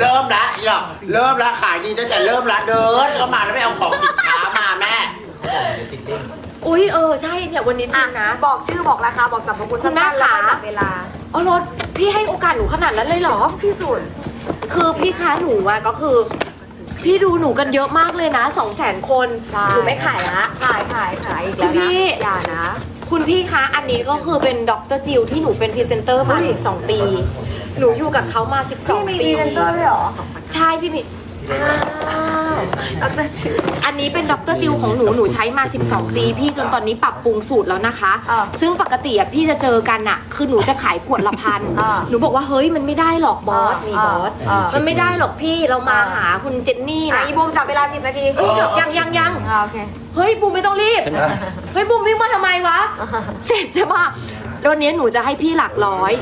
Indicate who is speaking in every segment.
Speaker 1: เริ่มละอีหรอกเริ่มละขายดีตั้งแต่เริ่มละเดินเข้ามาแล้วไม่เอาของสินค้ามาแม่
Speaker 2: อุ้ยเออใช่เนี่ยวันนี้จริงนะ
Speaker 3: บอกชื่อบอกราคาบอกสรรพคุณ
Speaker 2: คุณแม่
Speaker 3: สั้นๆแล้วก็
Speaker 2: ขา
Speaker 3: จับเวลา
Speaker 2: อ๋อรถพี่ให้โอกาสหนูขนาดนั้นเลยเหรอ
Speaker 3: ที่สุด
Speaker 2: คือพี่คะหนูอะก็คือ พี่ดูหนูกันเยอะมากเลยนะสองแสนคน
Speaker 3: ใช่
Speaker 2: หนูไม่ขายละ
Speaker 3: ขายขายขายอีกแล้ว
Speaker 2: คุณพี่
Speaker 3: นะอย่านะ
Speaker 2: คุณพี่คะอันนี้ก็คือเป็นดรจิวที่หนูเป็นพรีเซนเตอร์มา
Speaker 3: อุ๊ย
Speaker 2: 12ปี หนูอยู่กับเขามา
Speaker 3: พี่
Speaker 2: 12
Speaker 3: มี
Speaker 2: ปี
Speaker 3: พรีเซนเตอร์ด้วยเหรอ
Speaker 2: ใช่พี่มีอ้าวดรจิว อันนี้เป็นดรจิวของหนู หนูใช้มา 12 ปี พี่จนตอนนี้ปรับปรุงสูตรแล้วนะคะ
Speaker 3: อ่า
Speaker 2: ซึ่งปกติอะพี่จะเจอกันอะคือหนูจะขายขวดละพัน
Speaker 3: อ่า
Speaker 2: หนูบอกว่าเฮ้ยมันไม่ได้หรอกบอส
Speaker 3: อ่า
Speaker 2: นี่บอส
Speaker 3: อ่ามั
Speaker 2: มันไม่ได้หรอกพี่เรามาหาคุณเจนนี่
Speaker 3: อะ
Speaker 2: นะ
Speaker 3: อีบูมจับเวลา 10 นาที
Speaker 2: เฮ้ยยังยังยัง
Speaker 3: อ่าโอเค
Speaker 2: เฮ้ยบูมไม่ต้องรีบ เฮ้ยบูมวิ่งมาทำไมวะ เสร็จใช่ปะแล้ววันนี้หนูจะให้พี่หลักร้อย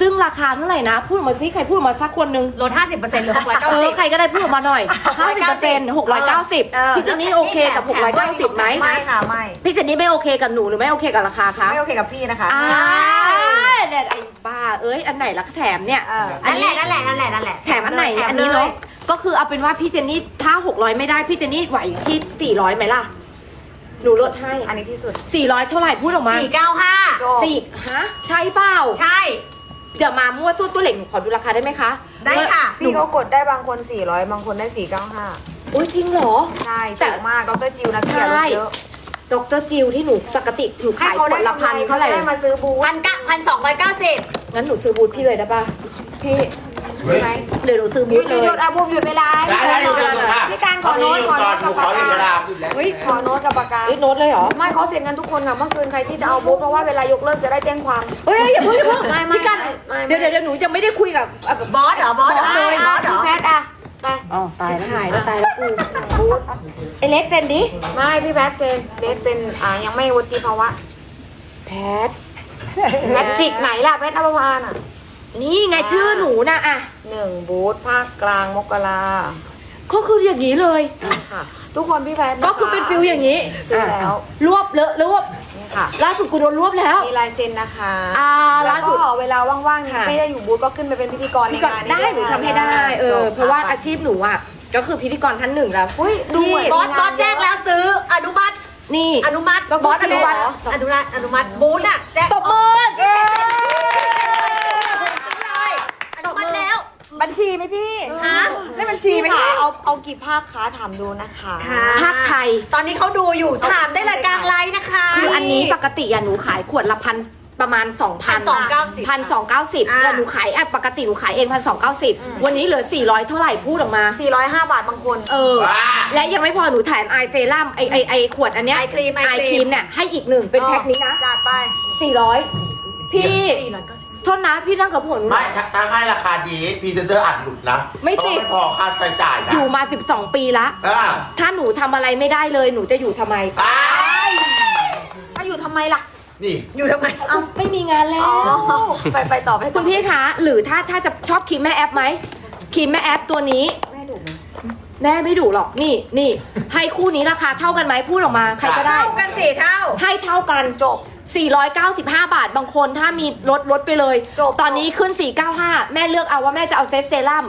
Speaker 2: ซึ่งราคาเท่าไหร่นะ พูดออกมาสิใครพูดออกมาสักคนนึง
Speaker 4: ลด50%เหลือ
Speaker 2: เออใครก็ได้พูดออกมาหน่อย50เปอร์เซ็นต์หกร้อยเก้าสิบ
Speaker 3: เออ
Speaker 2: พี่เจนนี่โอเคกับหกร้อยเก้าสิบไหม
Speaker 3: ไม่ค่ะไม่
Speaker 2: พี่เจนนี่ไม่โอเคกับหนูหรือไม่โอเคกับราคาคะ
Speaker 3: ไม่โอเคกับพี่นะคะ
Speaker 2: อ่าเนี่ยไอ้บ้าเอ้ยอันไหนลักแถมเนี่ย
Speaker 3: เออ
Speaker 2: อั
Speaker 4: นั่นแหละนั่นแหละนั่นแหละนั่นแหละ
Speaker 2: แถมอันไหน
Speaker 4: แถม
Speaker 2: อันนี้
Speaker 4: ล
Speaker 2: เนาะ
Speaker 4: ย
Speaker 2: ก็คือเอาเป็นว่าพี่เจนนี่ถ้า 600 ไม่ได้พี่เจนนี่ไหวที่400ไหมล่ะหนูลดให้
Speaker 3: อันนี้ที่สุด
Speaker 2: 400 เท่าไหร่พูดออกมา
Speaker 4: 495
Speaker 3: จบ
Speaker 2: สี่ฮะใช่เปล่า
Speaker 4: ใช่
Speaker 2: เดี๋ยวมามั่วตัวตัวเหล็กหนูขอดูราคาได้ไหมคะ
Speaker 4: ได้ค่ะ
Speaker 2: หนู
Speaker 3: พี่เขากดได้บางคน 400 บางคนได้ 495
Speaker 2: อุ้ยจริงเหรอ
Speaker 3: ใช่
Speaker 2: แต่
Speaker 3: สูงมากดรจิวนะพี่อย่าล
Speaker 2: ใช่
Speaker 3: ดเยอะ
Speaker 2: ดรจิวที่หนูปกติหนู
Speaker 3: ให้
Speaker 2: ขาย
Speaker 3: เขา
Speaker 2: ขว
Speaker 3: ได้
Speaker 2: ดละพันเท่าไหร่
Speaker 3: ได้มาซื้อบูธ
Speaker 4: พันกะพันสองร้อยเก้าสิบ
Speaker 2: งั้นหนูซื้อบูธพี่เลยได้ปะพี่
Speaker 1: เฮ้ย
Speaker 2: ใช่ไหมเดี๋ยวหนูซื้อ
Speaker 3: ห
Speaker 2: บู
Speaker 3: ยุ
Speaker 2: ธ
Speaker 3: ด
Speaker 2: เล
Speaker 3: หยุดหยุ
Speaker 2: ย
Speaker 3: ดอะบูมหยุดเวลา
Speaker 1: ได้ได้ดูดูค่ะ
Speaker 3: พี่การขอโน้ต
Speaker 1: ข
Speaker 3: ข
Speaker 1: อ
Speaker 3: อ
Speaker 1: โน้
Speaker 3: โน้
Speaker 1: ต
Speaker 3: ต
Speaker 1: ก่
Speaker 3: กั
Speaker 1: อบนหนู
Speaker 3: ปาก
Speaker 1: ขอหนึ่งกระ
Speaker 3: กา
Speaker 1: ดาษ
Speaker 2: เฮ้ย
Speaker 3: ขอโน้ตกับปากกา
Speaker 2: เฮ้ยโน้ตเลยเหรอ
Speaker 3: ไม่เขาเซ็นกันทุกคนค่ะเมื่อคืนใครที่จะเอาบูธเพราะว่าเวลายกเลิกจะได้แจ้งความ
Speaker 2: เฮ้ยอย่าเพิ่งอย่าเพิ่ง
Speaker 3: ไม่ไม่
Speaker 2: พี่กัน
Speaker 3: ไม่ไม่
Speaker 2: เดี๋ยวเดี๋ยวเดี๋ยวหนูยังไม่ได้คุยกับอะ
Speaker 4: บอสเหรอบอสเหรอ
Speaker 2: เลย
Speaker 4: บอสเหรอ
Speaker 3: พี่แพทย์อะไป
Speaker 2: อ๋อตายแล้วหายแล้วตายแล้วกู
Speaker 3: บูธ
Speaker 2: ไอเล็กเซ็นดิ
Speaker 3: ไม่พี่แพทย์เซ็นเลสเป็นอ่ายังไม่วุฒิภาวะ
Speaker 2: แพท
Speaker 3: แพทริกไหนล่ะแพทย์อภวานอะ
Speaker 2: นี่ไงชื่อหนูนะอะ
Speaker 3: หนึ่งบูธภาคกลางมกรา
Speaker 2: ก็คืออย่างนี้เลย
Speaker 3: ค่ะ ทุกคนพี่แพทย์ะะ
Speaker 2: ก็คือเป็นฟิลอย่างนี้
Speaker 3: ซื้อแล้ว
Speaker 2: รวบเลอะรวบ
Speaker 3: นี่ค่ะ
Speaker 2: ล่าสุดกูโดนรวบแล้ว
Speaker 3: มีลายเซ็นนะคะ
Speaker 2: อ่า
Speaker 3: แล้ว
Speaker 2: ล่าสุด
Speaker 3: ก็เวลาว่าง
Speaker 2: ค่ะ
Speaker 3: ๆ ไม่ได้อยู่บูธก็ขึ้นไปเป็นพิธีกร
Speaker 2: พี่ก่อน
Speaker 3: ในงาน
Speaker 2: ได้
Speaker 3: วย
Speaker 2: หนูทำให้ได้ เออ
Speaker 3: จบ
Speaker 2: เพราะว่า
Speaker 3: ค่
Speaker 2: อาชีพหนูอะ ก็คือพิธีกรท่านหนึ่งแล้ว
Speaker 3: อุ้ยดูเหมือน
Speaker 4: บอสบอสแจ้งแล้วซื้ออนุมัติ
Speaker 2: นี่
Speaker 4: อนุมัติ
Speaker 2: บอสอนุมัติ
Speaker 4: อนุมัติอนุมัติบูธอะแจ้ง
Speaker 2: ตบมือ
Speaker 4: เย้เลยอนุมัติแล้ว
Speaker 2: บัญชีไหมพี่
Speaker 4: ฮะ
Speaker 2: ได้บัญชี
Speaker 3: พี่
Speaker 2: ไหม
Speaker 3: ค่ะ
Speaker 2: คะ
Speaker 3: เอาเอากี่ภาคคะถามดูนะคะ
Speaker 4: ค่ะ
Speaker 2: ภาคไทย
Speaker 4: ตอนนี้เขาดูอยู่ถามได้เลยกลางไลน์นะคะ
Speaker 2: คืออันนี้ปกติอะหนูขายขวดละพันประมาณ 2 0 0 0
Speaker 4: 1,290
Speaker 2: พันสองเก้าสิบ
Speaker 4: อ่า
Speaker 2: แล้วหนูขายอะปกติหนูขายเองพันสองเก้าสิบวันนี้เหลือ 400 เท่าไหร่พูดออกมา
Speaker 3: 405 บาทบางคน
Speaker 2: เออ
Speaker 1: ว้า
Speaker 2: และยังไม่พอหนูแถมไอเซรั่มไอไอไอขวดอันเนี้ย
Speaker 4: ไอครีม
Speaker 2: ไอ
Speaker 4: ไอ
Speaker 2: ค
Speaker 4: ค
Speaker 2: รี
Speaker 4: รี
Speaker 2: ม
Speaker 4: ม
Speaker 2: เนี่ยให้อีกหนึ่งเป็นแพ็คนี้นะ
Speaker 3: จัดไป
Speaker 2: 400 พี่
Speaker 4: สี่ร้อยเก้าสิบ
Speaker 2: โทษนะพี่นั่งกับผล
Speaker 1: ไม่ถ้าถ้าให้ราคาดีพรีเซนเตอร์อัดหลุดนะ
Speaker 2: ไม่ติด
Speaker 1: เพราะไม่พอค่าใช้จ่ายนะ
Speaker 2: อยู่มา 12 ปีละ
Speaker 1: อ่า
Speaker 2: ถ้าหนูทำอะไรไม่ได้เลยหนูจะอยู่ทำไม
Speaker 1: อ้าย
Speaker 3: ถ้าอยู่ทำไมล่ะ
Speaker 1: นี่
Speaker 4: อยู่ทำไม
Speaker 2: เอาไม่มีงานแล้ว
Speaker 3: ไปไปต่อไปต่อ
Speaker 2: คุณพี่คะ หรือถ้าถ้าจะชอบครีมแม่แอปไหมครีมแม่แอปตัวนี้
Speaker 3: แม่ดุไหม
Speaker 2: แม่ไม่ดุหรอกนี่นี่ ให้คู่นี้ราคาเท่ากันไหมพูดออกมา ใครจะได้
Speaker 4: เท่ากันสี่เท่า
Speaker 2: ให้เท่ากันจบ 495 บาท บางคนถ้ามีลดลดไปเลย
Speaker 3: จบ
Speaker 2: ตอนนี้ขึ้น 495 แม่เลือกเอาว่าแม่จะเอาเซตเซรั่ม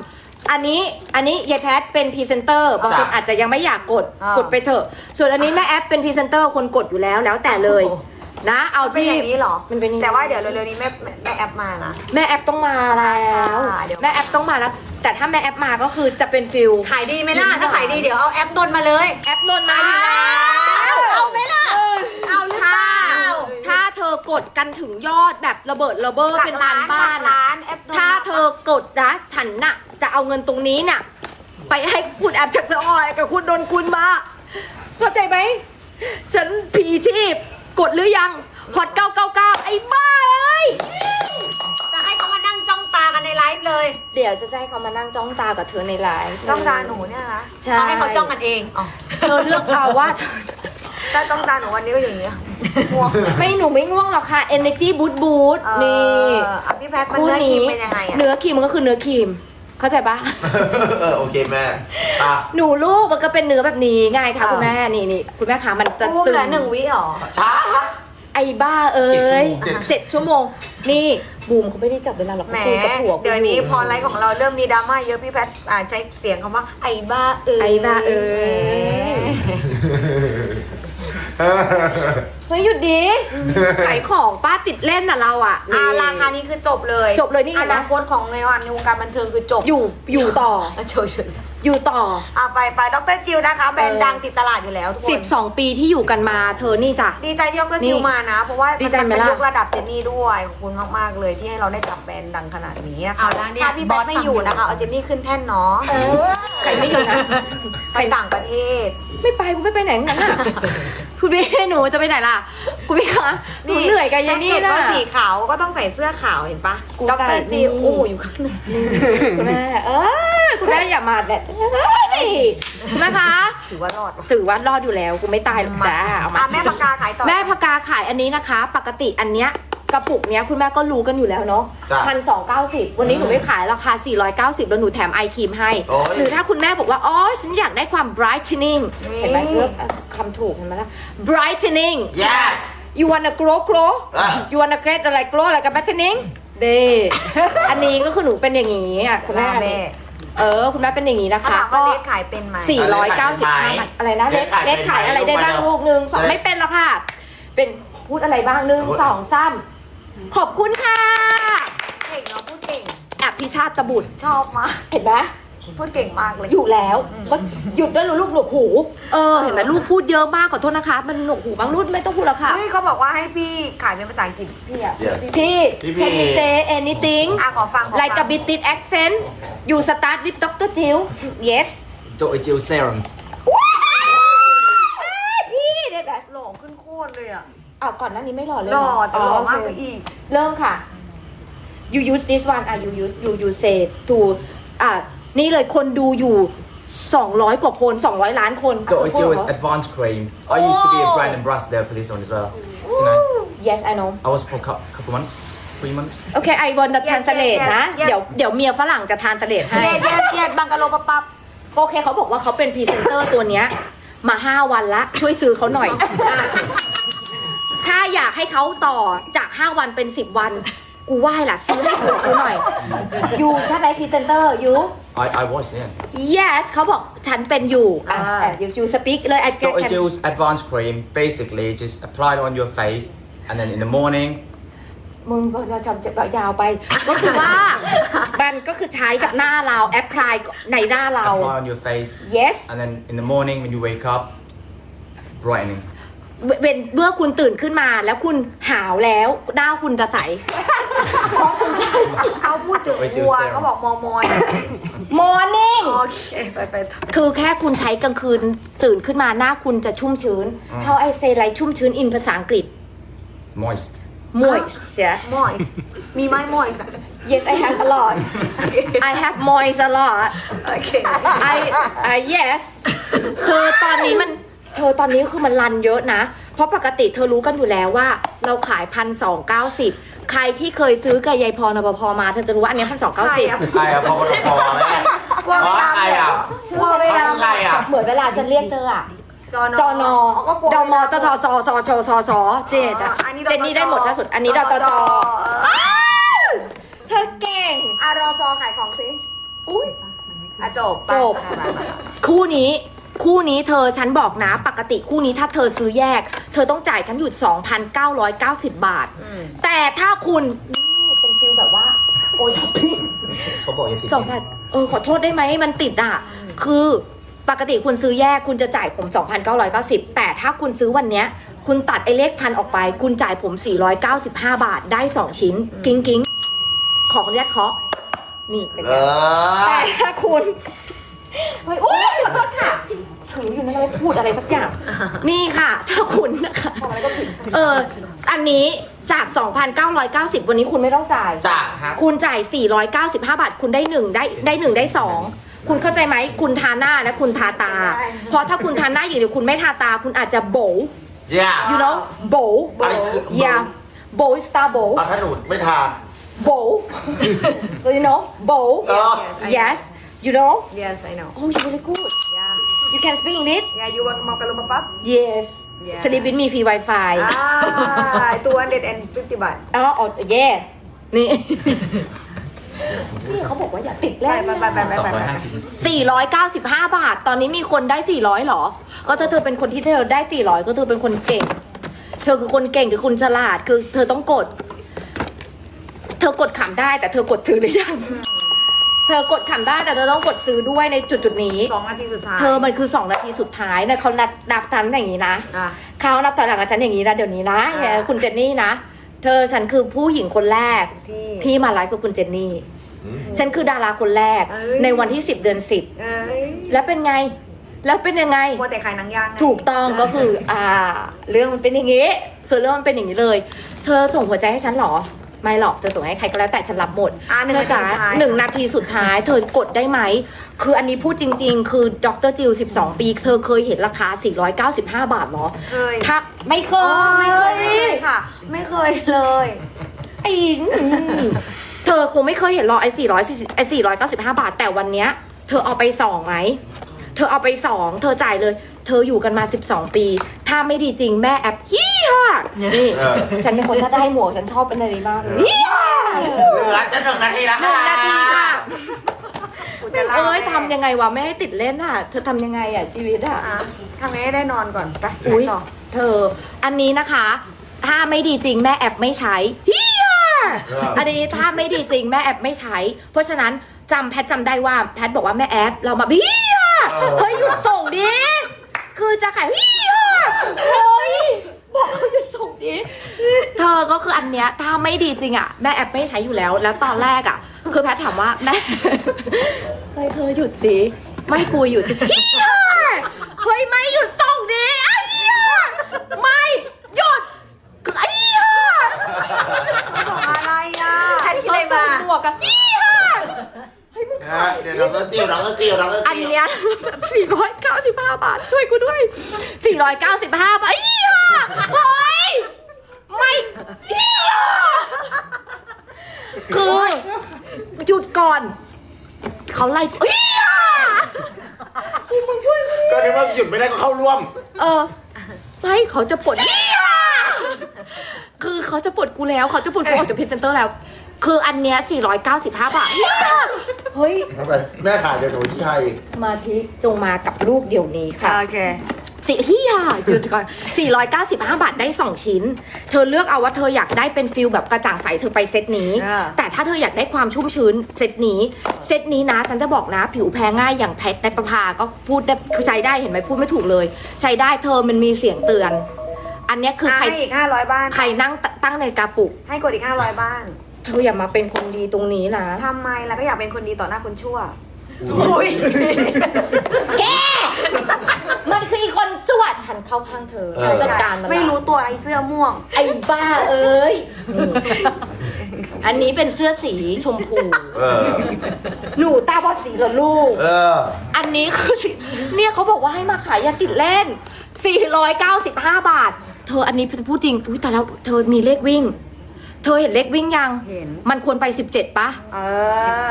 Speaker 2: อันนี้อันนี้ยายแพทเป็นพรีเซนเตอร์ บางคน
Speaker 1: จ้ะ
Speaker 2: อาจจะยังไม่อยากกด
Speaker 3: อ่าก
Speaker 2: ดไปเถอะ ส่วนอันนี้แม่แอปเป็นพรีเซนเตอร์คนกดอยู่แล้วแล้วแต่เลย
Speaker 3: โอ้โห
Speaker 2: นะ เอา
Speaker 3: เป็น
Speaker 2: ที่
Speaker 3: อย่างนี้เหรอ
Speaker 2: มันเป็นอย่างนี้
Speaker 3: แต่ว่าเดี๋ยวเร็วๆนี้แม่แม่แม่แอปมานะ
Speaker 2: แม่แอปต้องมาแล้ว
Speaker 3: อ่าเดี๋ยว
Speaker 2: แม่แอปต้องมาแล้ว แต่ถ้าแม่แอปมาก็คือจะเป็นฟิล
Speaker 4: ขายดีไหมล่ะ ถ้าขายดีเดี๋ยวเอาแอปนนท์มาเลย
Speaker 2: แอปนนท์มาอยู่แล้ว
Speaker 4: เอาไหมล่ะ เอาหรือเป
Speaker 2: ถ้า
Speaker 4: ล่า
Speaker 2: ถ้า เธอกดกันถึงยอดแบบระเบิดระเบ้อ
Speaker 3: หลั
Speaker 2: เป็น
Speaker 3: ก
Speaker 2: ล้า
Speaker 3: ล้านน
Speaker 2: บ้าน
Speaker 3: หลัก
Speaker 2: อะ
Speaker 3: ล้านแอปนนท์
Speaker 2: ถ้าเธอกดนะฉันน่ะ จะเอาเงินตรงนี้น่ะ ไปให้คุณแอปจากสะออยกับคุณโดนคุณมาเข้าใจไหมฉันผีชีพ กดหรือยังฮอต999ไอ้บ้าเอ้ย
Speaker 4: จะให้เขามานั่งจ้องตากันในไลฟ์เลย
Speaker 2: เดี๋ยวจะให้เขามานั่งจ้องตากับเธอในไลฟ์
Speaker 3: ต้องตาหนูเนี่ยนะ
Speaker 2: ใช่
Speaker 4: เขาให้เขาจ้องกันเอง
Speaker 3: อ๋อ
Speaker 2: เธอเลือกเอาว่าเธอ
Speaker 3: ถ้าต้องตาหนูวันนี้ก็อย่างนี้ง่วง
Speaker 2: ไม่หนูไม่ง่วงหรอกค่ะ Energy Boost Boost
Speaker 3: เออ
Speaker 2: นี่
Speaker 3: อะพี่แพทมันเนื้อครีมเป็นยังไงอะ
Speaker 2: เนื้อครีมมันก็คือเนื้อครีม เข้าใจปะ
Speaker 1: เออโอเคแม่อะ
Speaker 2: หนูลูกมันก็เป็นเนื้อแบบนี้ง่ายค่ะ
Speaker 3: เออ
Speaker 2: คุณแม่นี่นี่คุณแม่คะมันจะ
Speaker 3: กุ้ง
Speaker 2: ซึ
Speaker 3: เหลือ
Speaker 2: ม
Speaker 3: หนึ่งวิเหรอ
Speaker 1: ช้า
Speaker 2: ไอ้บ้าเอ้ย
Speaker 1: เจ็ด
Speaker 2: เจ็ดชั่วโมง นี่บูมเขาไม่ได้จับเวลาหรอก
Speaker 3: แหม
Speaker 2: เขาคุยกับผัวกู
Speaker 3: เดี๋ยวนี้
Speaker 2: อยู่
Speaker 3: พอไลฟ์ของเราเริ่มมีดราม่าเยอะพี่แพทอ่าใช้เสียงคำว่าไอ้บ้าเอ้ย
Speaker 2: ไอ้บ้าเอ้ย เฮ้ยหยุดดีขายของป้าติดเล่นน่ะเราอะ
Speaker 3: อ่าราคานี้คือจบเลย
Speaker 2: จบเลยนี่ไง
Speaker 3: อนาคตของในวันในวงการบันเทิงคือจบ
Speaker 2: อยู่อยู่ต่อ
Speaker 3: อะเฉยเฉย
Speaker 2: อยู่ต่อ
Speaker 3: อะไปไปดรจิวนะคะแบรนด์ดังติดตลาดอยู่แล้วทุกคน
Speaker 2: 12ปีที่อยู่กันมาเธอนี่จ้ะ
Speaker 3: ดีใจที่ดร
Speaker 2: นี่
Speaker 3: จิวมานะ เพราะว่า
Speaker 2: ดีใจไหม
Speaker 3: เป็น
Speaker 2: ล่ะ
Speaker 3: ยกระดับเจนนี่ด้วยขอบคุณมากๆเลยที่ให้เราได้จับแบรนด์ดังขนาดนี้นะคะ
Speaker 5: เอาละเนี่ย
Speaker 3: ถ้าพี่แบ
Speaker 5: บอ
Speaker 3: ท
Speaker 5: ส
Speaker 3: ไม่อยู่นะคะเอาเจนนี่ขึ้นแท่นเนาะ
Speaker 2: ใครไม่อยู่นะ
Speaker 3: ไปต่างประเทศ
Speaker 2: ไม่ไปกูไม่ไปไหนทั้งนั้นอะ คุณพี่หนูจะไปไหนล่ะ คุณพี่คะหนูเหนื่อยกับยายนี่
Speaker 3: ถ้าเกิด
Speaker 2: นะ
Speaker 3: ว่าสีขาวก็ต้องใส่เสื้อขาวเห็นปะ
Speaker 2: กู
Speaker 3: ด
Speaker 2: ใส่
Speaker 3: รจิว
Speaker 2: นี่
Speaker 3: โอ้อยู่ข้างใน
Speaker 2: คุณแม่เออคุณแม่อย่ามาแบบเฮ้ยคุณแม่คะ
Speaker 3: ถือว่ารอดว่ะ
Speaker 2: ถือว่ารอดอยู่แล้วกูไม่ตายหรอกจ้าเอามา
Speaker 3: อะแม่ปากกาขายต่อ
Speaker 2: แม่พกาขายอันนี้นะคะ ปกติอันเนี้ย กระปุกเนี้ยคุณแม่ก็รู้กันอยู่แล้วเนาะ
Speaker 1: จ้ะ
Speaker 2: พันสองเก้าสิบวันนี้หนูไม่ขายราคา 490 แล้วหนูแถมไอครีมให้
Speaker 1: โอ้ย
Speaker 2: หรือถ้าคุณแม่บอกว่า อ๋อ ฉันอยากได้ความ brightening เห็นไหมเลือกคำถูกเห็นไหมล่ะ brightening
Speaker 1: yes
Speaker 2: you wanna grow grow
Speaker 1: อะ
Speaker 2: you wanna get อะไร grow อะไรกับ brightening เด อันนี้ก็คือหนูเป็นอย่างนี้อะคุณแม่
Speaker 3: แม่
Speaker 2: เออ คุณแม่เป็นอย่างนี้นะ
Speaker 3: เขา
Speaker 2: คะ
Speaker 3: ถามว่าเลขขายเป็นไหม
Speaker 2: สี่ร้อยเก้าสิบห้าบาทอะไรนะเล็กเล็กขายอะไรได้บ้างลูกหนึ่งสองไม่เป็นแล้วค่ะ เป็นพูดอะไรบ้างหนึ่งสองสาม ขอบคุณค่ะ
Speaker 3: เก่งเนาะพูดเก่ง
Speaker 2: อภิชาติตบุตร
Speaker 3: ชอบมาก
Speaker 2: เห็นไหม
Speaker 3: พูดเก่งมากเลย
Speaker 2: อยู่แล้วมันหยุดได้หรือลูกหนวกหู เออ เห็นไหมลูกพูดเยอะมากขอโทษนะคะ มันหนวกหูบางรุ่นไม่ต้องพูดแล้วค่ะ
Speaker 3: เฮ้ยเขาบอกว่าให้พี่ขายเป็นภาษาอังกฤษพี่อะ
Speaker 1: yes
Speaker 2: พี่
Speaker 1: พี่พี่
Speaker 2: can you say anything
Speaker 3: อะขอฟังขอฟัง
Speaker 2: like a British accent you start with Dr. Jill yes
Speaker 6: Dr. Jill Serum.
Speaker 2: พี่เด็ดอะ
Speaker 3: หล่อขึ้นโคตรเลยอะ
Speaker 2: เอาก่อนหน้านี้ไม่หล่อเลย
Speaker 3: หล่อแต่หล่อมาก
Speaker 2: โเค
Speaker 3: กว่าอีก
Speaker 2: เริ่มค่ะ you use this one อะ you use you you say to อะนี่เลยคนดูอยู่ 200 กว่าคน 200 ล้านคน
Speaker 6: Dr. Jill's advanced cream. I used to be a brand ambassador for this one as well. So, you know,
Speaker 2: yes I know
Speaker 6: I was for a cou- couple months, three months.
Speaker 2: โอเค I want the
Speaker 3: Yes,
Speaker 2: translate
Speaker 3: yes,
Speaker 2: นะ
Speaker 3: yes.
Speaker 2: เดี๋ยวเดี๋ยวเมียฝรั่งจะทานตะเลดให้
Speaker 3: เย็ดเย็ดเย็ดบังกะโลปะปับ
Speaker 2: โอเคเขาบอกว่าเขาเป็นพรีเซนเตอร์ตัวเนี้ยมา 5 วันละ ช่วยซื้อเขาหน่อยถ้า อยากให้เขาต่อจาก 5 วันเป็น 10 วัน กูไหว้ล่ะซื้อให้ถูกกูหน่อยยูใช่ไหมพรีเซนเตอร์ยู
Speaker 6: I, I was, yeah.
Speaker 2: yes เขาบอกฉันเป็นอยู่อะอะยูยูสปีกเลย I can
Speaker 6: Dr. Jill's advanced cream, basically just apply it on your face, and then in the morning,
Speaker 2: มึงเราจำจะยาวไป ก็คือว่า มันก็คือใช้กับหน้าเราแอปพลายในหน้าเรา
Speaker 6: apply on your face,
Speaker 2: yes
Speaker 6: and then in the morning when you wake up, brightening.
Speaker 2: เว้นเมื่อคุณตื่นขึ้นมาแล้วคุณหาวแล้วหน้าคุณจะใส
Speaker 3: เขาพูดถึง
Speaker 6: Dr. Jill
Speaker 3: วัว
Speaker 6: Serum
Speaker 3: เขาบอกมอมอย
Speaker 2: morning
Speaker 3: โอเค ไปไปต่อ
Speaker 2: คือแค่คุณใช้กลางคืนตื่นขึ้นมาหน้าคุณจะชุ่มชื้น How I say อะไรชุ่มชื้น in ภาษาอังกฤษ
Speaker 6: Moist.
Speaker 2: moist yeah
Speaker 3: มอยมีไหมมอย
Speaker 2: yes I have a lot I have moist a lot
Speaker 3: โอเค
Speaker 2: I I yes เธอตอนนี้มัน เธอตอนนี้คือมันรันเยอะนะ เพราะปกติเธอรู้กันอยู่แล้วว่า เราขายพันสองเก้าสิบใครที่เคยซื้อกับยายพรนปภมาเธอจะรู้ว่าอันเนี้พันสองเก้าสิบ
Speaker 1: ใครอะพอพอแม่
Speaker 3: กลัวเวลา
Speaker 1: ใครอะ
Speaker 3: กลัวเวลา
Speaker 1: ใครอะ
Speaker 2: เหมือนเวลาจะเรียกเธออะ
Speaker 3: จอน
Speaker 2: จอนอ
Speaker 3: ก็กลัว
Speaker 2: ดมตทสสชสสเจดอะ
Speaker 3: อันนี้
Speaker 2: เจนนี่ได้หมดล่าสุดอันนี้ดตจเธอเก่ง
Speaker 3: อะรอซอขายของสิ
Speaker 2: อุ้ย
Speaker 3: อะจบ
Speaker 2: จบ
Speaker 3: ไปไปไป
Speaker 2: คู่นี้ คู่นี้เธอฉันบอกนะปกติคู่นี้ถ้าเธอซื้อแยก เธอต้องจ่ายฉันอยู่ 2,990 บาท
Speaker 3: อืม
Speaker 2: แต่ถ้าคุณนี่เป็นฟิลแบบว่า โอ้ยช้อปปิ้ง
Speaker 6: เขาบอกอย่าติด
Speaker 2: สองพันเออขอโทษได้ไหมมันติดอะ คือปกติคุณซื้อแยกคุณจะจ่ายผม 2,990 แต่ถ้าคุณซื้อวันเนี้ย คุณตัดไอ้เลขพันออกไป คุณจ่ายผม 495 บาทได้ 2 ชิ้น กิ้งกิ้งขออนุญาตเคาะนี่เป็น
Speaker 1: เอ
Speaker 2: ไง
Speaker 1: อ
Speaker 2: แต่ถ้าคุณ เฮ้ยโอ๊ยขอโทษค่ะ ถืออยู่นะไม่พูดอะไรสักอย่าง นี่ค่ะ ถ้าคุณนะคะเออ อันนี้จาก 2,990 วันนี้คุณไม่ต้องจ่าย
Speaker 1: จ้ะ
Speaker 2: คุณจ่าย 495 บาท คุณได้หนึ่งได้ได้หนึ่งได้สองคุณเข้าใจไหม คุณทาหน้าและคุณทาตา เพราะถ้าคุณทาหน้าอย่างเดียวคุณไม่ทาตา คุณอาจจะโบ
Speaker 1: อย่า
Speaker 2: you know โบ
Speaker 1: อะไรคือ
Speaker 2: yeah โบ star โบ
Speaker 1: เอาถ้าหนูไม่ทา
Speaker 2: โบ you know โบ
Speaker 1: เออ
Speaker 2: yes you know
Speaker 3: yes I know
Speaker 2: oh you really good
Speaker 3: yeah
Speaker 2: you can speak English
Speaker 3: yeah you want มองกะโลปะปับ
Speaker 2: yes
Speaker 3: Yeah
Speaker 2: สลิปวินมีฟรี Wi-Fi
Speaker 3: อ่าตัวเด็ดแอนฟิฟตี้บาท
Speaker 2: อ๋ออ๋อเย่นี่ นี่เขาบอกว่าอย่าติด
Speaker 3: ไป
Speaker 2: แล้
Speaker 3: ไปไปไปไป
Speaker 6: สอง
Speaker 3: ไป
Speaker 6: ร้อย
Speaker 3: ไป
Speaker 6: ห้าสิบ
Speaker 2: 495 บาท ตอนนี้มีคนได้ 400หรอ ก็ถ้าเธอเป็นคนที่เธอได้ 400 ก็เธอเป็นคนเก่ง เธอคือคนเก่งคือคนฉลาด คือ เธอต้องกด เธอกดขำได้แต่เธอกดซื้อหรือยัง เธอกดขำได้แต่เธอต้องกดซื้อด้วยในจุดจุดๆนี้
Speaker 3: สองนาทีสุดท้าย
Speaker 2: เธอมันคือ 2 นาทีสุดท้ายนะเขานับนับทันอย่างนี้นะ
Speaker 3: อะ
Speaker 2: เขานับถอยหลังกับฉันอย่างนี้นะเดี๋ยวนี้นะ
Speaker 3: อ่า
Speaker 2: คุณเจนนี่นะ เธอฉันคือผู้หญิงคนแรก
Speaker 3: ที่
Speaker 2: ที่มาไลฟ์กับคุณเจนนี่ฉันคือดาราคนแรก
Speaker 3: เอ้ย
Speaker 2: ในวันที่ 10 เดือน
Speaker 3: เอ้ย
Speaker 2: 10 แล้วเป็นไง แล้วเป็นยังไง
Speaker 3: มัวแต่ขายหนังยางไง
Speaker 2: ถูกต้องก็คือ อ่า เรื่องมันเป็นอย่างนี้ คือเรื่องมันเป็นอย่างนี้เลย เธอส่งหัวใจให้ฉันเหรอ ไม่หรอกเธอส่งให้ใครก็แล้วแต่ฉันรับหมด
Speaker 3: อะหนึ่ง
Speaker 2: เธอ
Speaker 3: นาที
Speaker 2: จ๋า
Speaker 3: สุดท้าย
Speaker 2: หนึ่งนาทีสุดท้าย เธอกดได้ไหม คืออันนี้พูดจริง ๆ คือดรจิล12 ปี เธอเคยเห็นราคา 495 บาทเหรอ
Speaker 3: เคย
Speaker 2: ถ้าไม่เค
Speaker 3: อ๋อยไม่เคย ไม่เคย
Speaker 2: ย
Speaker 3: ค่ะ ไม่เคยเลย
Speaker 2: ไอ้อืมเธอคงไม่เคยเห็นหรอกไอ้สี่ร้อยไอ้สี่ร้อยเก้าสิบห้าบาทแต่วันเนี้ย เธอเอาไปสองไหม เธอเอาไปสอง เธอจ่ายเลย เธออยู่กันมา 12 ปี ถ้าไม่ดีจริงแม่แอปฮี่ฮ่านี่
Speaker 1: เออ
Speaker 2: ฉันเป็นคนถ้าได้หมวกฉันชอบเป็นอะไรมากเลยฮี่ฮ่า
Speaker 1: เหลือจะหนึ่งนาทีแล้ว
Speaker 2: หนึ่งนาทีค่ะ
Speaker 3: กูจะล่า
Speaker 2: เอ้ยทำยังไงวะไม่ให้ติดเล่นอะ เธอทำยังไงอะชีวิตอะ
Speaker 3: อะทำไงให้ได้นอนก่อนไป
Speaker 2: อุ้ย
Speaker 3: ต่อ
Speaker 2: เธอ อันนี้นะคะ ถ้าไม่ดีจริงแม่แอปไม่ใช้ฮียอันนี้ถ้าไม่ดีจริงแม่แอปไม่ใช้ เพราะฉะนั้นจำแพทจำได้ว่าแพทบอกว่าแม่แอปเรามาฮียเฮ้ยหยุดส่งดิ คือจะขายฮียเฮ้ยบอกเขาหยุดส่งดิเธอก็คืออันเนี้ยถ้าไม่ดีจริงอะ แม่แอปไม่ใช้อยู่แล้ว แล้วตอนแรกอะ คือแพทถามว่าแม่เฮ้ยเธอหยุดสิไม่กูหยุดสิเฮียเฮ้ยไม่หยุดส่งดิไอ้เฮียไม่หยุดไอ้เฮีย
Speaker 3: อะไรอะ
Speaker 2: แพทคิดอะไรมาบวกกัน เฮีย
Speaker 1: เดี๋ยวเราก็จิวเราก็จิวเราก็
Speaker 2: อัน
Speaker 1: จิว
Speaker 2: เนี้ย495 บาท ช่วยกูด้วย 495 บาทเฮียเฮ้ย ไม่เฮียคือ หยุดก่อน เขาไล่เฮียมึงช่วยกูดิ
Speaker 1: ก็นึกว่าหยุดไม่ได้ก็เข้าร่วม
Speaker 2: เออไม่เขาจะปลดเฮียคือเขาจะปลดกูแล้ว เขาจะปลดกูออกจากพรีเซนเตอร์แล้ว คืออันเนี้ย495 บาทเหี้ยเฮ้ย
Speaker 1: ทำไมแม่ขาเดี๋ยวหนูที่ไทย
Speaker 2: สมาธิจงมากับลูกเดี๋ยวนี้ค่ะ
Speaker 3: โอเค
Speaker 2: สิเฮียหยุดก่อน 495 บาทได้ 2 ชิ้น เธอเลือกเอาว่าเธออยากได้เป็นฟิลแบบกระจ่างใสเธอไปเซตนี้
Speaker 3: อ่า
Speaker 2: แต่ถ้าเธออยากได้ความชุ่มชื้นเซตนี้ เซตนี้นะฉันจะบอกนะ ผิวแพ้ง่ายอย่างแพทในประภาก็พูดได้คือใช้ได้เห็นไหมพูดไม่ถูกเลย ใช้ได้เธอมันมีเสียงเตือน อันเนี้ยคือใคร
Speaker 3: ให้อีกห้าร้อยบ้าน
Speaker 2: ใครนั่งตตั้งในาฬิกาปลุก
Speaker 3: ให้กดอีกห้าร้อยบ้าน
Speaker 2: เธออย่ามาเป็นคนดีตรงนี้นะ
Speaker 3: ทำไมล่ะก็อยากเป็นคนดีต่อหน้าคนชั่ว
Speaker 2: แก มันคืออีกคนสวัสดฉันเข้าข้างเธอ
Speaker 1: เออ
Speaker 2: ฉันจัดการมันละ
Speaker 3: ไม่รู้ตัวอะไรเสื้อม่วง
Speaker 2: ไอ้บ้าเอ้ยนี่อันนี้เป็นเสื้อสีชมพู
Speaker 1: เออ
Speaker 2: หนูตาบอดสีเหรอลูก
Speaker 1: เออ
Speaker 2: อันนี้คือสิเนี่ยเขาบอกว่าให้มาขายยาติดเล่น 495 บาท เธออันนี้พูดจริง อุ้ยแต่แล้วเธอมีเลขวิ่งเธอเห็นเลขวิ่งยัง
Speaker 3: เห็น
Speaker 2: มันควรไป 17ปะ
Speaker 3: เออ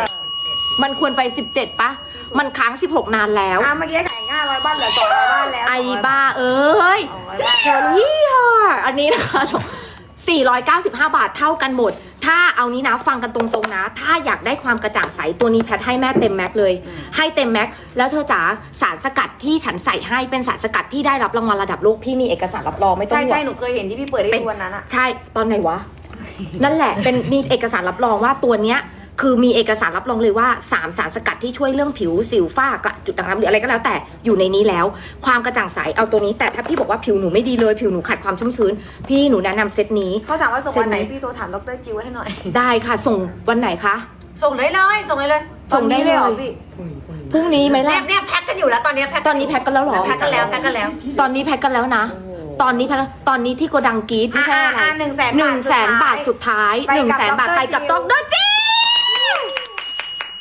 Speaker 2: มันควรไป 17ปะมันค้าง 16 นานแล้ว
Speaker 3: อะเมื่อกี้ขายห้าร้อยบ้านเหลือสองร้อยบ้านแล้ว
Speaker 2: ไอ้บ้าเอ้ย
Speaker 3: สองร้อยบ้าน
Speaker 2: เธอรี่ค่ะอันนี้นะคะ495 บาทเท่ากันหมด ถ้าเอานี้นะฟังกันตรงๆนะ ถ้าอยากได้ความกระจ่างใสตัวนี้แพทให้แม่เต็มแม็กเลย ให้เต็มแม็กแล้วเธอจ๋าสารสกัดที่ฉันใส่ให้เป็นสารสกัดที่ได้รับรางวัลระดับโลกพี่มีเอกสารรับรองไม่ต้อง
Speaker 3: ใช่
Speaker 2: ห่ว
Speaker 3: ใช่
Speaker 2: ง
Speaker 3: หนูเคยเห็นที่พี่เปิดให้
Speaker 2: เป็น
Speaker 3: ดูวันนั้นอะ
Speaker 2: ใช่ตอนไหนวะ นั่นแหละเป็นมีเอกสารรับรองว่าตัวเนี้ยคือมีเอกสารรับรองเลยว่าสามสารสกัดที่ช่วยเรื่องผิวสิวฝ้ากระจุดด่างดำหรืออะไรก็แล้วแต่อยู่ในนี้แล้ว ความกระจ่างใสเอาตัวนี้แต่ถ้าพี่บอกว่าผิวหนูไม่ดีเลย ผิวหนูขาดความชุ่มชื้น พี่หนูแนะนำเซตนี้
Speaker 3: เขาถามว่าส่งวันไหน
Speaker 2: เซ็นไหม
Speaker 3: พี่โทรถามดรจิวให้หน่อย
Speaker 2: ได้ค่ะส่งวันไหนคะ
Speaker 3: ส่งได้เลยส่งได้เลย
Speaker 2: ส่งได้เลย
Speaker 3: ตอนนี้หรอพี่
Speaker 2: พรุ่งนี้ไหม
Speaker 3: เนี่
Speaker 2: ล่ะ
Speaker 3: ยเนี่ยแพ็คกันอยู่แล้วตอนเนี้ยแพ็ค
Speaker 2: ตอนนี้แพ็คกันแล้วเหรอ
Speaker 3: แพ็คกันแล้วแพ็คกันแล้ว
Speaker 2: ตอนนี้แพ็คกันแล้วนะ ตอนนี้แพ็คตอนนี้ที่โกดังกรีดไม่ใช่อะไร
Speaker 3: อ่าหนึ่งแสน
Speaker 2: หนึ่งแสนบาทสุดท้าย
Speaker 3: ไป
Speaker 2: หนึ่ง
Speaker 3: กับ
Speaker 2: แสนบาท
Speaker 3: ดร
Speaker 2: ไปกับ
Speaker 3: จิ
Speaker 2: ด
Speaker 3: ว
Speaker 2: รจี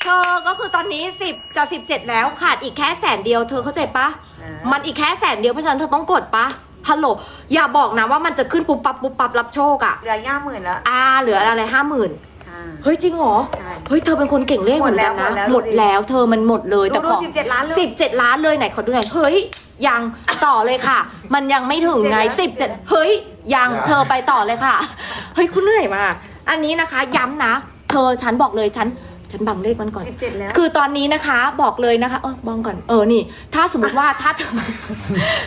Speaker 2: เธอก็คือตอนนี้สิบจะสิบเจ็ดแล้วขาดอีกแค่แสนเดียวเธอเข้าใจปะ
Speaker 3: อ่า
Speaker 2: มันอีกแค่แสนเดียวเพราะฉะนั้นเธอต้องกดปะฮัลโหลอย่าบอกนะว่ามันจะขึ้นปุ๊บปั๊บปุ๊บปั๊บรับโชคอะ
Speaker 3: เหลือย่าหมื่นแล้ว
Speaker 2: อ่าเหลืออะไรห้าหมื่น
Speaker 3: ใช่
Speaker 2: เฮ้ยจริงเหรอ
Speaker 3: ใช่
Speaker 2: เฮ้ยเธอเป็นคนเก่งเลขเหมือนกันนะ
Speaker 3: ห
Speaker 2: ห
Speaker 3: ม
Speaker 2: ม
Speaker 3: ด
Speaker 2: ด
Speaker 3: แล้
Speaker 2: แล้ววเธอมันหมดเลยแต่
Speaker 3: ดู
Speaker 2: ของ
Speaker 3: ดู17ล้านเลย
Speaker 2: สิบเจ็ดล้านเลยไหนขอดูหน่อยเฮ้ย ยังต่อเลยค่ะ มันยังไม่ถึงไง
Speaker 3: 17
Speaker 2: สิบเจ็ดเฮ้ย ยังเธอไปต่อเลยค่ะ เฮ้ยคุณเหนื่อยมาก อันนี้นะคะย้ำนะ เธอฉันบอกเลยฉันฉันบังเลขมันก่อน
Speaker 3: สิบเจ็ดแล้ว
Speaker 2: คือตอนนี้นะคะบอกเลยนะคะ เออบ้องก่อน เออ นี่ ถ้าสมมติว่าถ้าเธอ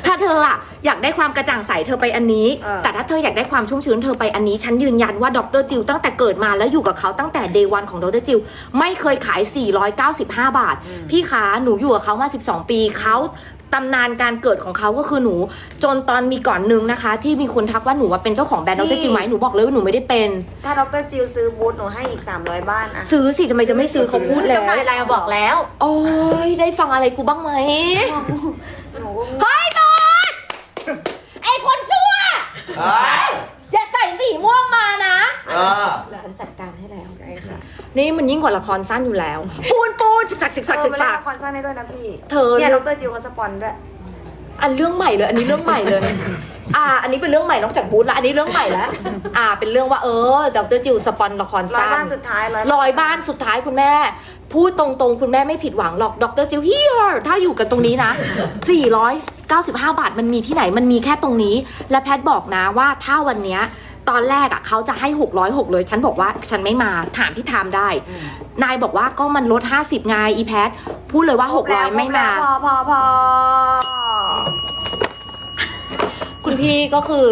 Speaker 2: ถ้าเธออะอยากได้ความกระจ่างใสเธอไปอันนี้
Speaker 3: เออ
Speaker 2: แต่ถ้าเธออยากได้ความชุ่มชื้นเธอไปอันนี้ ฉันยืนยันว่าดรจิวตั้งแต่เกิดมาแล้วอยู่กับเขาตั้งแต่เดวันของดรจิวไม่เคยขาย 495 บาท พี่ขาหนูอยู่กับเขามา 12 ปีเขา ตำนานการเกิดของเขาก็คือหนู จนตอนมีก่อนนึงนะคะ ที่มีคนทักว่าหนูว่าเป็นเจ้าของแบรนด์ดรจิวไหมหนูบอกเลยว่าหนูไม่ได้เป็น
Speaker 3: ถ้าดรจิวซื้อบูธหนูให้อีก 300 บ้านอะ
Speaker 2: ซื้อสิทำไมจะไม่ซื้อเขาพูดแล้ว
Speaker 3: จำหน่ายอะไรมาบอกแล้ว
Speaker 2: โอ้ยได้ฟังอะไรกูบ้างไหม
Speaker 3: หนูก็
Speaker 2: เฮ้ยบอสไอคนชั่ว
Speaker 1: เฮ้ย
Speaker 2: อย่าใส่สีม่วงมานะ
Speaker 1: เออ
Speaker 2: ฉันจัดการให้แล้ว
Speaker 3: ได้ค่ะ
Speaker 2: นี่มันยิ่งกว่าละครสั้นอยู่แล้ว ปูนปูนจิกจักจิกจัก
Speaker 3: เอ
Speaker 2: จิ
Speaker 3: อกมาเล่
Speaker 2: จั
Speaker 3: น
Speaker 2: ก
Speaker 3: ละครสั้นให้ด้วยนะพี่
Speaker 2: เธอ
Speaker 3: เนี่ยดรจิวเขาสปอนด้วย
Speaker 2: อันเรื่องใหม่เลย อันนี้เรื่องใหม่เลย อ่า อันนี้เป็นเรื่องใหม่นอกจากบูธละ อันนี้เรื่องใหม่แล้วอ่า เป็นเรื่องว่าเออดรจิวสปอนละคร
Speaker 3: ร้อย
Speaker 2: สั้น
Speaker 3: บ้านสุดท้ายร้อย
Speaker 2: ร้อยบ้านสุดท้ายคุณแม่ พูดตรงๆ คุณแม่ไม่ผิดหวังหรอกดรจิวฮีร์ถ้าอยู่กันตรงนี้นะ 495 บาทมันมีที่ไหนมันมีแค่ตรงนี้ และแพทบอกนะว่าถ้าวันเนี้ย ตอนแรกอะเขาจะให้ 606 เลย ฉันบอกว่าฉันไม่มาถามพี่ทามได้ นายบอกว่าก็มันลด 50ไงอีแพทพูดเลยว่า 600 ไม่มา
Speaker 3: พอพอพอ
Speaker 2: คุณพี่ก็คือ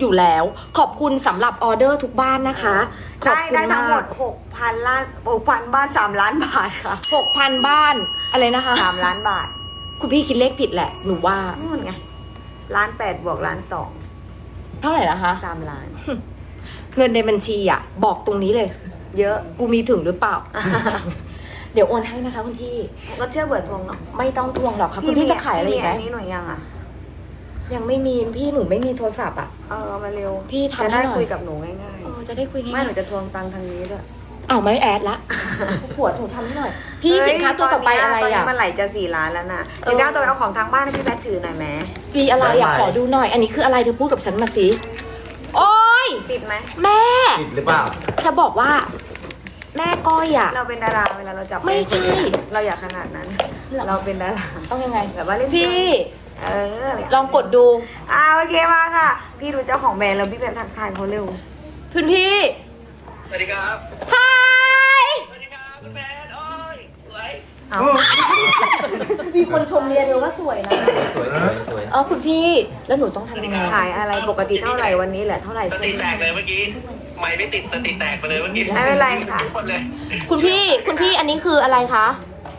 Speaker 2: อยู่แล้ว ขอบคุณสำหรับออเดอร์ทุกบ้านนะคะขอบ
Speaker 3: ได้
Speaker 2: คุณ
Speaker 3: ได้ทั้งหม
Speaker 2: มา
Speaker 3: ด
Speaker 2: ก
Speaker 3: 6,000ล้าน6,000บ้าน3ล้านบาทค่ะ
Speaker 2: 6,000 บ้านอะไรนะคะ
Speaker 3: 3ล้านบาท
Speaker 2: คุณพี่คิดเลขผิดแหละหนูว่า
Speaker 3: นู่นไงล้านแปดบวกล้านสอง
Speaker 2: เท่าไหร่นะคะ
Speaker 3: สามล้าน
Speaker 2: เงินในบัญชีอะ บอกตรงนี้เลย
Speaker 3: เยอะ
Speaker 2: กูมีถึงหรือเปล่า เดี๋ยวโอนให้นะคะคุณพี่
Speaker 3: ก็เชื่อเบิดทวงเนาะ
Speaker 2: ไม่ต้องทวงหรอกค่ะคุณพี่จะขายอะไรอีกไหม
Speaker 3: อันนี้หน่อยยังอะ
Speaker 2: ยังไม่มีพี่หนูไม่มีโทรศัพท์อะ
Speaker 3: เออมาเร็ว
Speaker 2: พี่ทำ
Speaker 3: จะได้
Speaker 2: ให้หน่อย
Speaker 3: คุยกับหนูง่าย
Speaker 2: เออจะได้คุย
Speaker 3: ๆ
Speaker 2: ง่าย
Speaker 3: ไม่หนูจะทวงตังค์ทางนี้ด้วย
Speaker 2: อ้าวไม่แอดละผัวหนูทำให้หน่อย พี่
Speaker 3: เฮ้ย
Speaker 2: สินค้าตัวต่อไปอะไร
Speaker 3: ตอนนี้
Speaker 2: อะ
Speaker 3: มันไหลจะสี่ล้านแล้วนะ
Speaker 2: เออ
Speaker 3: เดี๋ยวก้าวตัวไปเอาของทางบ้านให้พี่แพทถือหน่อยแหม
Speaker 2: ปีอะไรอะขอดูหน่อย อันนี้คืออะไรเธอพูดกับฉันมาสิ โอ๊ย
Speaker 3: ติดไหม
Speaker 2: แม่
Speaker 1: ผิดหรือเปล่า
Speaker 2: จะบอกว่า แม่ก้อยอะ
Speaker 3: เราเป็นดาราเวลาเราจับ
Speaker 2: ไม่ใช่
Speaker 3: เราอยากขนาดนั้น เราเป็นดารา
Speaker 2: ต้องยังไง
Speaker 3: แบบว่าเล่น
Speaker 2: พี่
Speaker 3: เออ
Speaker 2: ลองกดดู
Speaker 3: อ่าโอเคมาค่ะ พี่ดูเจ้าของแบรนด์แล้วพี่แบบทักทายเขาเร็ว
Speaker 2: คุณพี่
Speaker 5: ส วัสดีครับ
Speaker 2: ฮาย
Speaker 5: สวัสดีครับคุณแมนโอ้ยสวย
Speaker 3: เอา
Speaker 2: มีคนชมเรียนเลยว่าสวยนะ
Speaker 6: สวยสวยสวย
Speaker 2: เออคุณพี่แล้วหนูต้องทำยังไง
Speaker 3: ขายอะไรปกติเท่าไหร่วันนี้แหละเท่าไหร่
Speaker 5: สติแตกเลยเมื่อกี้ ไม่ไม่ติดสติแตกไปเลยเมื่อกี้
Speaker 3: ไม่เป็นไรค่ะ
Speaker 5: ทุกคนเลย
Speaker 2: คุณพี่คุณพี่อันนี้คืออะไรคะ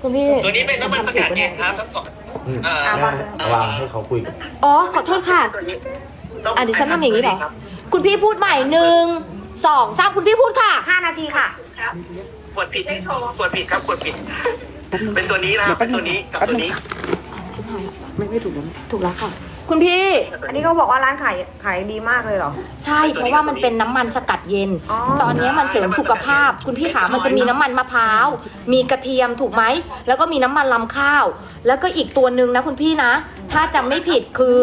Speaker 2: คุณพี่
Speaker 5: ตัวนี้เป็นน้ำมันสกัดเย็นครับทั้งสองเอ่อ
Speaker 3: อะวาง
Speaker 1: ระวังให้เขาคุยกัน
Speaker 2: อ๋อขอโทษค่ะ
Speaker 5: ตัวนี้ต้ง
Speaker 2: อะดิฉันทำอย่างนี้เหรอ
Speaker 5: ครับ
Speaker 2: คุณพี่พูดใหม่หนึ่ง สองสามคุณพี่พูดค่ะ
Speaker 3: ห้านาทีค่ะ
Speaker 5: ครับกดผิดกดผิดครับกดผิด เป็นตัวนี้นะครับเป็นตัวนี้กับตัวนี้
Speaker 2: ชิบหายละไม่ไม่ถูกแล้วถูกแล้วค่ะ คุณพี่
Speaker 3: อันนี้เขาบอกว่าร้านขายขายดีมากเลยเหรอ
Speaker 2: ใช่ เพราะว่ามันเป็นน้ำมันสกัดเย็น
Speaker 3: อ๋อ
Speaker 2: ตอนนี้มันเสริมสุขภาพ คุณพี่ขามันจะมีน้ำมันมะพร้าว มีกระเทียมถูกไหม แล้วก็มีน้ำมันลำข้าว แล้วก็อีกตัวหนึ่งนะคุณพี่นะ ถ้าจำไม่ผิดคือ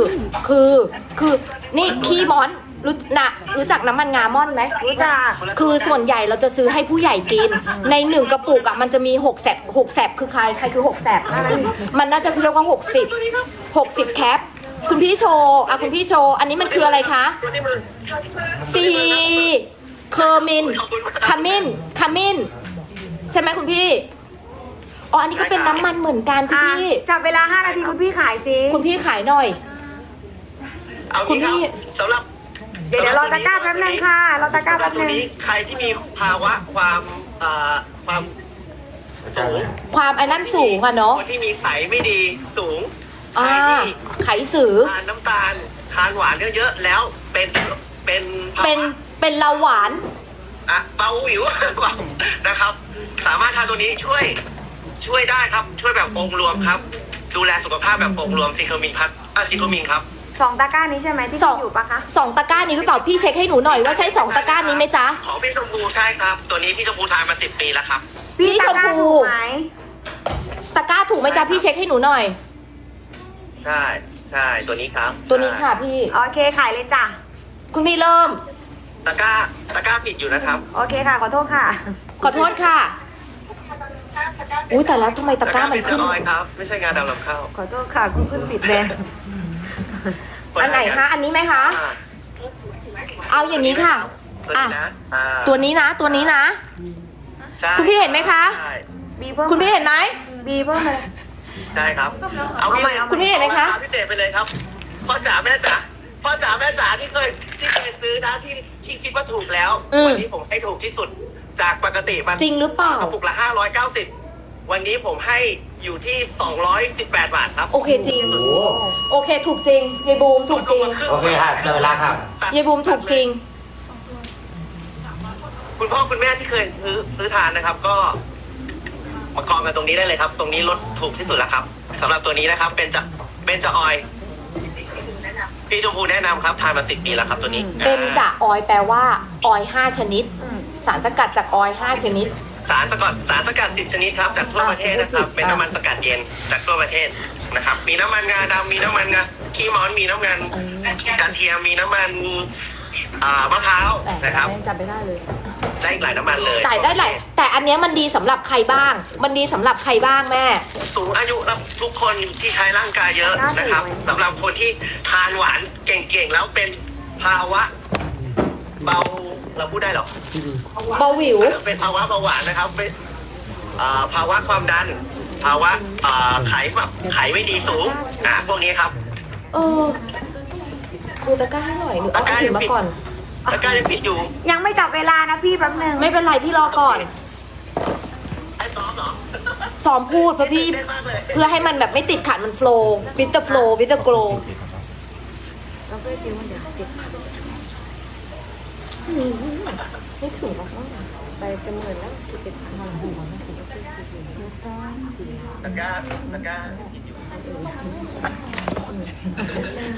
Speaker 2: คือ คือ นี่ขี้มอน รู้นะรู้จักน้ำมันงาม่อนไหม
Speaker 3: รู้จัก
Speaker 2: คือส่วนใหญ่เราจะซื้อให้ผู้ใหญ่กิน ในหนึ่งกระปุกอะมันจะมีหกแสบหกแสบคือใครใครคือหกแสบมันน่าจะเรียกว่าหกสิบหกสิบแคปคุณพี่โชว์อะคุณพี่โชว์อันนี้มันคืออะไรคะ
Speaker 5: ตัวนี้มัน
Speaker 2: ซีเคอร์มินคามินคามินใช่ไหมคุณพี่อ๋ออันนี้ก็เป็นน้ำมันเหมือนกันคุณ
Speaker 3: อะ
Speaker 2: พี่
Speaker 3: จับเวลาห้านาทีคุณพี่ขายสิ
Speaker 2: คุณพี่ขายหน่อย
Speaker 5: เอา
Speaker 2: คุณ
Speaker 5: งี้
Speaker 2: พี่
Speaker 5: ครับสำหรับ
Speaker 3: เดี๋ยวเดี๋ยวรอตะกร้าแป๊บนึงค่ะรอตะกร้า
Speaker 5: สำหรั
Speaker 3: แป๊
Speaker 5: บบตัว
Speaker 3: นึง
Speaker 5: นี้ใครที่มีภาวะความเอ่อความสูง
Speaker 2: ความไอ้นั่นสูงอะเนาะ
Speaker 5: คนที่มีไขไม่ดีสูงใค
Speaker 2: อ่าร
Speaker 5: ที่
Speaker 2: ไขสือ
Speaker 5: ทานน้ำตาลทานหวานเยอะๆแล้วเป็นเป็นภาวะ
Speaker 2: เป็น เป็นเราหวาน
Speaker 5: อะเบาหวิว นะครับ สามารถทานตัวนี้ช่วยช่วยได้ครับ ช่วยแบบองค์รวมครับ ดูแลสุขภาพแบบองค์รวมซิโคมินพัทอะซิโคมินครับ
Speaker 3: สองตะกร้านี้ใช่ไหมที่
Speaker 2: สอง
Speaker 3: พี่อยู่ปะคะ
Speaker 2: สองตะกร้านี้หรือเปล่าพี่เช็คให้หนูหน่อยว่าใช่สองตะกร้านี้ไหมจ๊ะ
Speaker 5: ของพี่ชมพูใช่ครับ ตัวนี้พี่ชมพูทานมาสิบปีแล้วครับ
Speaker 2: พี่
Speaker 3: พี่
Speaker 2: ช
Speaker 3: ตะ
Speaker 2: ม
Speaker 3: กร้า
Speaker 2: พู
Speaker 3: ถูกไหม
Speaker 2: ตะกร้าถูกไหมจ๊ะพี่เช็คให้หนูหน่อย
Speaker 5: ใช่ใช่ตัวนี้ครับ
Speaker 2: ตัวนี้ค่ะ
Speaker 5: ใช่
Speaker 2: พี่
Speaker 3: โอเคขายเลยจ้ะ
Speaker 2: คุณพี่เริ่ม
Speaker 5: ตะกร้าตะกร้าปิดอยู่นะครับ
Speaker 3: โอเคค่ะขอโทษค่ะ
Speaker 2: ขอโทษค่ะ อุ้ยแต่แล้วทำไมตะกร้ามัน
Speaker 5: เป็น
Speaker 2: ขึ้น
Speaker 5: จะออยครับ ไม่ใช่งานดำลำข้าว
Speaker 3: ขอโทษค่ะกูขึ้นผิดแบรนด์
Speaker 2: อันไหนคะ อันนี้ไหมคะ
Speaker 5: อ่า
Speaker 2: เอาอย่างนี้ค่ะ
Speaker 5: ตัวนี้นะอ่า
Speaker 2: ตัวนี้นะ ตัวนี้นะ
Speaker 5: ใช่
Speaker 2: คุณพี่เห็นไหมคะ
Speaker 5: ใช่
Speaker 3: บีเพิ่ม
Speaker 2: คุณพี่เห็นไหม
Speaker 3: บีเพิ่มเลย
Speaker 5: ได้ครับ
Speaker 3: เอาใหม่เอาใหม่
Speaker 2: คุณพี่เห็นไหมคะ
Speaker 5: อาราาพิเศษไปเลยครับ พ่อจ๋าแม่จ๋า พ่อจ๋าแม่จ๋าที่เคยที่เคยซื้อนะที่ที่คิดว่าถูกแล้ว
Speaker 2: อืม
Speaker 5: วันี้ผมให้ถูกที่สุด จากปกติมัน
Speaker 2: จริงหรือเปล่า
Speaker 5: กระปุกละห้าร้อยเก้าสิบ วันนี้ผมให้อยู่ที่สองร้อยสิบแปดบาทครับ
Speaker 2: โอเคจริงโอเคถูกจริงยายบูมถูกจริง
Speaker 6: โอเคค่ะจะเวลาครับ
Speaker 2: ยายบูมถูกจริง
Speaker 5: คุณพ่อคุณแม่ที่เคยซื้อซื้อทานนะครับ ก็มากองกันตรงนี้ได้เลยครับ ตรงนี้ลดถูกที่สุดแล้วครับสำหรับตัวนี้นะครับ เป็นจะเป็นจะออยพี่ชมพูแนะนำครับทานมาสิบปีแล้วครับตัวนี้
Speaker 2: เบนจะออยแปลว่าออยห้าชนิด สารสกัดจากออยห้าชนิด
Speaker 5: สารสกัดสารสกัดสิบชนิดครับจากทั่วประเทศนะครับ เป็นน้ำมันสกัดเย็นจากทั่วประเทศนะครับ มีน้ำมันงาดำมีน้ำมันงาขี้ม้อนมีน้ำมันกระเทียมมีน้ำมันอ่ามะพร้าวนะครับ
Speaker 3: จำไม่ได้เลย
Speaker 5: ได้อีกหลายน้ำมันเลย
Speaker 2: แต่ได้หลายแต่อันเนี้ยมันดีสำหรับใครบ้าง มันดีสำหรับใครบ้างแม่
Speaker 5: สูงอายุและทุกคนที่ใช้ร่างกายเยอะนะครับสำหรับคนที่ทานหวานเก่งๆแล้วเป็นภาวะเบา เราพูดได้เหรอ
Speaker 2: เบาหวิว
Speaker 5: เป็นภาวะเบาหวานนะครับเป็นอ่าภาวะความดัน ภาวะอ่าไขแบบไขไม่ดีสูงอ่าพวกนี้ครับ
Speaker 2: เออดูตะกร้าให้หน่อยหนูเอาถือมาก่อน
Speaker 5: แล้วก็ยังปิดอยู่
Speaker 3: ยังไม่จับเวลานะพี่แป๊บนึง
Speaker 2: ไม่เป็นไรพี่รอก่อน
Speaker 5: ให้ซ้อมเหรอ
Speaker 2: ซ้อมพูดเพราะพี่
Speaker 5: เต้นมากเลย
Speaker 2: เพื่อให้มันแบบไม่ติดขัดมันโฟล์วิตเตอร์โฟล์วิตเตอร์โกล
Speaker 3: เราก็จิ้มมันเดี๋ยวเจ็บ
Speaker 2: ไม่ถึงหรอกมั้ง
Speaker 3: ไปจำเงินแล้วเจ็บพัน
Speaker 5: ตะกร้าตะกร้าปิดอยู่
Speaker 2: แ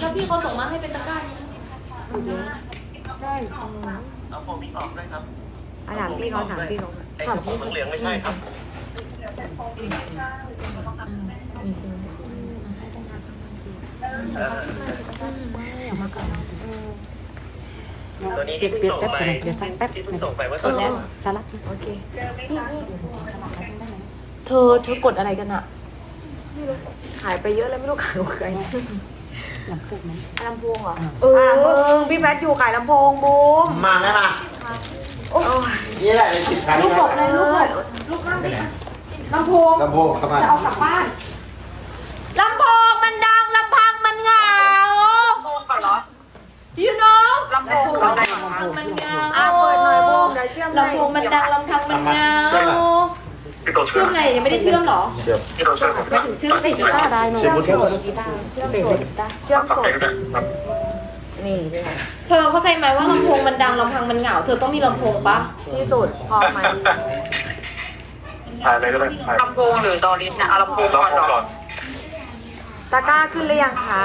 Speaker 2: ล้วพี่เขาส่งมาให้เป็นตะกร้านี้
Speaker 5: เอาโฟมิกออกด้วยครับ
Speaker 3: อะถามพี่เขาถามพี่เขา
Speaker 5: ไอ้กระปุกเหลืองๆไม่ใช่ครับ ตัวนี้ที่เพิ่งส่งไปที่เพิ่งส่งไปเมื่อตอนแรก
Speaker 3: โอเค
Speaker 2: เธอเธอกดอะไรกันอะ
Speaker 3: ขายไปเยอะแล้วไม่รู้ขายกับใครลำโพงไหมลำโพงเหรอ
Speaker 2: เอ
Speaker 3: อะ
Speaker 2: อ
Speaker 3: มึงพี่แพทอยู่ขายลำโพงบูม
Speaker 1: มาไหมมา
Speaker 3: โอ้ย
Speaker 1: นี่แหละเป็นสิบครั้ง
Speaker 2: ลูก
Speaker 1: นะ
Speaker 2: หลบเลยลูกหลบลูกข้างพี่ลำโพง
Speaker 1: ลำโพงเข้ามา
Speaker 2: จะเอากลับบ้านลำโพงมันดังลำพังมันเหงาอยู่เนาะ ลำโพงมันดังลำพังมันเหงา
Speaker 3: อะเปิดหน่อยบูมเดี๋ยวเชื่อมให้
Speaker 2: ลำโพงมันดังลำพังมันเหงา
Speaker 1: เชื่อมอะไร
Speaker 2: เชื่อมอะไรยังไม่ได้เชื่อมเหรอ
Speaker 1: เดี๋ยว
Speaker 2: ไม่ถึงเชื่อมสิ
Speaker 3: กีตาร์ได้หนู
Speaker 1: เชื่อมบลูทูธ
Speaker 3: เชื่อมสดเชื่อมสดนี่เป็นไง
Speaker 2: เธอเข้าใจไหมว่าลำโพงมันดังลำพังมันเหงา เธอต้องมีลำโพงปะ
Speaker 3: ที่สุดพอไหม
Speaker 7: ลำโพงหรือดอริสเนี่ยเอาลำโพงก่อนเหรอ
Speaker 3: ตะกร้าขึ้นหรือยังคะ